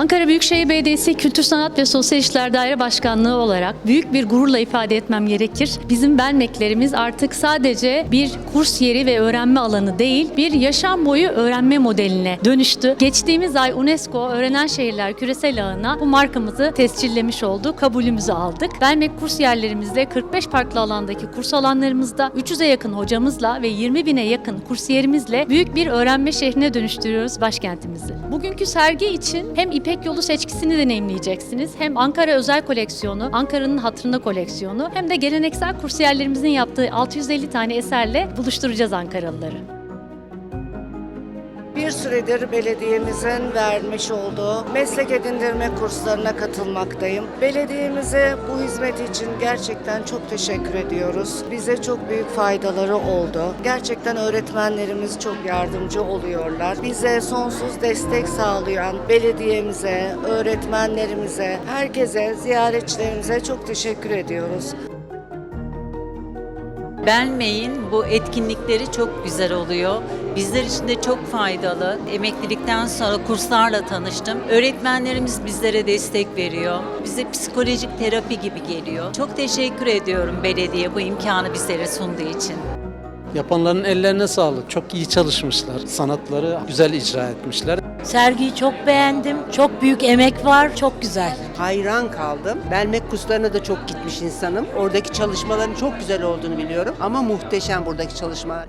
Ankara Büyükşehir Belediyesi Kültür Sanat ve Sosyal İşler Daire Başkanlığı olarak büyük bir gururla ifade etmem gerekir. Bizim Belmeklerimiz artık sadece bir kurs yeri ve öğrenme alanı değil, bir yaşam boyu öğrenme modeline dönüştü. Geçtiğimiz ay UNESCO Öğrenen Şehirler Küresel Ağı'na bu markamızı tescillemiş oldu, kabulümüzü aldık. Belmek kurs yerlerimizde 45 farklı alandaki kurs alanlarımızda 300'e yakın hocamızla ve 20 bine yakın kursiyerimizle büyük bir öğrenme şehrine dönüştürüyoruz başkentimizi. Bugünkü sergi için hem İpek Yolu seçkisini deneyimleyeceksiniz, hem Ankara özel koleksiyonu, Ankara'nın hatırına koleksiyonu, hem de geleneksel kursiyerlerimizin yaptığı 650 tane eserle buluşturacağız Ankaralıları. Bir süredir belediyemizin vermiş olduğu meslek edindirme kurslarına katılmaktayım. Belediyemize bu hizmet için gerçekten çok teşekkür ediyoruz. Bize çok büyük faydaları oldu. Gerçekten öğretmenlerimiz çok yardımcı oluyorlar. Bize sonsuz destek sağlayan belediyemize, öğretmenlerimize, herkese, ziyaretçilerimize çok teşekkür ediyoruz. Belmeyin bu etkinlikleri çok güzel oluyor. Bizler için de çok faydalı. Emeklilikten sonra kurslarla tanıştım. Öğretmenlerimiz bizlere destek veriyor. Bize psikolojik terapi gibi geliyor. Çok teşekkür ediyorum belediye bu imkanı bizlere sunduğu için. Yapanların ellerine sağlık. Çok iyi çalışmışlar. Sanatları güzel icra etmişler. Sergiyi çok beğendim. Çok büyük emek var. Çok güzel. hayran kaldım. Belmek kurslarına da çok gitmiş insanım. Oradaki çalışmaların çok güzel olduğunu biliyorum. Ama muhteşem buradaki çalışmalar.